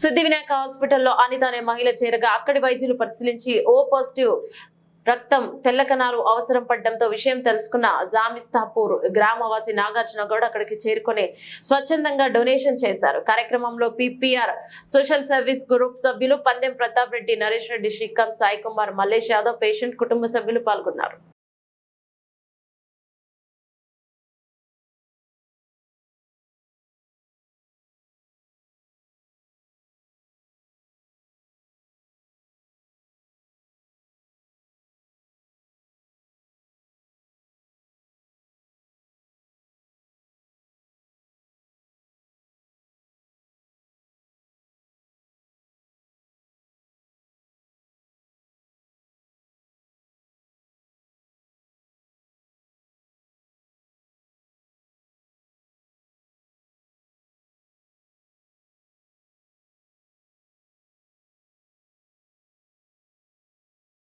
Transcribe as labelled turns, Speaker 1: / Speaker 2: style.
Speaker 1: సిద్ధి వినాయక హాస్పిటల్లో అనిత అనే మహిళ చేరగా అక్కడి వైద్యులు పరిశీలించి ఓ పాజిటివ్ రక్తం తెల్ల కణాలు అవసరం పడడంతో విషయం తెలుసుకున్న జామిస్తాపూర్ గ్రామవాసి నాగార్జున గౌడ్ అక్కడికి చేరుకొని స్వచ్ఛందంగా డొనేషన్ చేశారు. కార్యక్రమంలో పిపిఆర్ సోషల్ సర్వీస్ గ్రూప్ సభ్యులు పందెం ప్రతాప్ రెడ్డి నరేష్ రెడ్డి శ్రీకాంత్ సాయి కుమార్ మల్లేష్ యాదవ్ పేషెంట్ కుటుంబ సభ్యులు పాల్గొన్నారు.